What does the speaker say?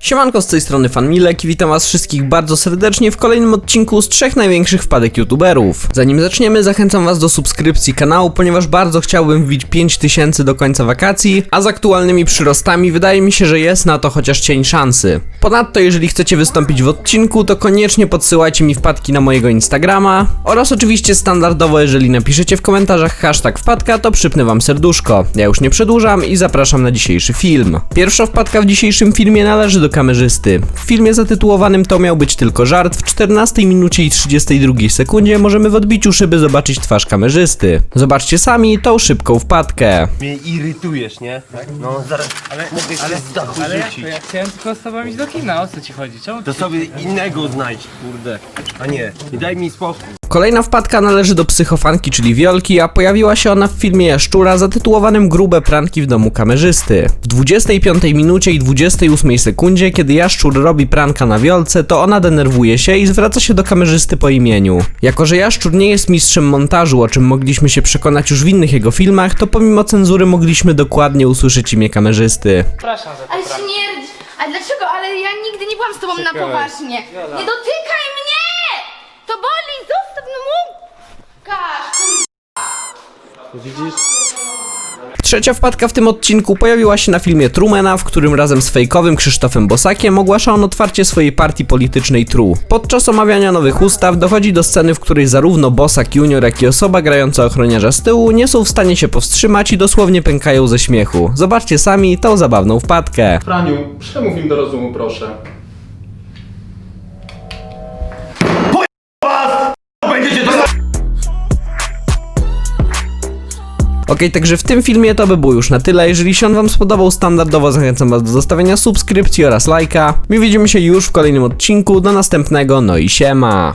Siemanko z tej strony Fanmilek i witam was wszystkich bardzo serdecznie w kolejnym odcinku z trzech największych wpadek youtuberów. Zanim zaczniemy zachęcam was do subskrypcji kanału, ponieważ bardzo chciałbym wbić 5000 do końca wakacji, a z aktualnymi przyrostami wydaje mi się, że jest na to chociaż cień szansy. Ponadto jeżeli chcecie wystąpić w odcinku, to koniecznie podsyłajcie mi wpadki na mojego Instagrama oraz oczywiście standardowo jeżeli napiszecie w komentarzach hashtag wpadka, to przypnę wam serduszko. Ja już nie przedłużam i zapraszam na dzisiejszy film. Pierwsza wpadka w dzisiejszym filmie należy do kamerzysty. W filmie zatytułowanym To miał być tylko żart, w 14 minucie i 32 sekundzie możemy w odbiciu szyby zobaczyć twarz kamerzysty. Zobaczcie sami tą szybką wpadkę. Mnie irytujesz, nie? No zaraz, ale mogę ale, z dachu Ale jak rzucić. to? Ja chciałem tylko z tobą iść do kina, o co ci chodzi? Czemu To sobie innego znajdź, kurde. A nie, daj mi spokój. Kolejna wpadka należy do psychofanki, czyli Wiolki, a pojawiła się ona w filmie Jaszczura zatytułowanym Grube pranki w domu kamerzysty. W 25 minucie i 28 sekundzie, kiedy Jaszczur robi pranka na Wiolce, to ona denerwuje się i zwraca się do kamerzysty po imieniu. Jako, że Jaszczur nie jest mistrzem montażu, o czym mogliśmy się przekonać już w innych jego filmach, to pomimo cenzury mogliśmy dokładnie usłyszeć imię kamerzysty. Przepraszam za Ale to śmierdź! A dlaczego? Ale ja nigdy nie byłam z tobą na poważnie. Nie dotykaj mnie! To boli! Zostaw no mu! Każ, Trzecia wpadka w tym odcinku pojawiła się na filmie Trumana, w którym razem z fejkowym Krzysztofem Bosakiem ogłasza on otwarcie swojej partii politycznej TRU. Podczas omawiania nowych ustaw dochodzi do sceny, w której zarówno Bosak Junior, jak i osoba grająca ochroniarza z tyłu nie są w stanie się powstrzymać i dosłownie pękają ze śmiechu. Zobaczcie sami tą zabawną wpadkę. Franiu, przemów im do rozumu, proszę. Okej, także w tym filmie to by było już na tyle. Jeżeli się on wam spodobał, standardowo zachęcam was do zostawienia subskrypcji oraz lajka. My widzimy się już w kolejnym odcinku. Do następnego, no i siema.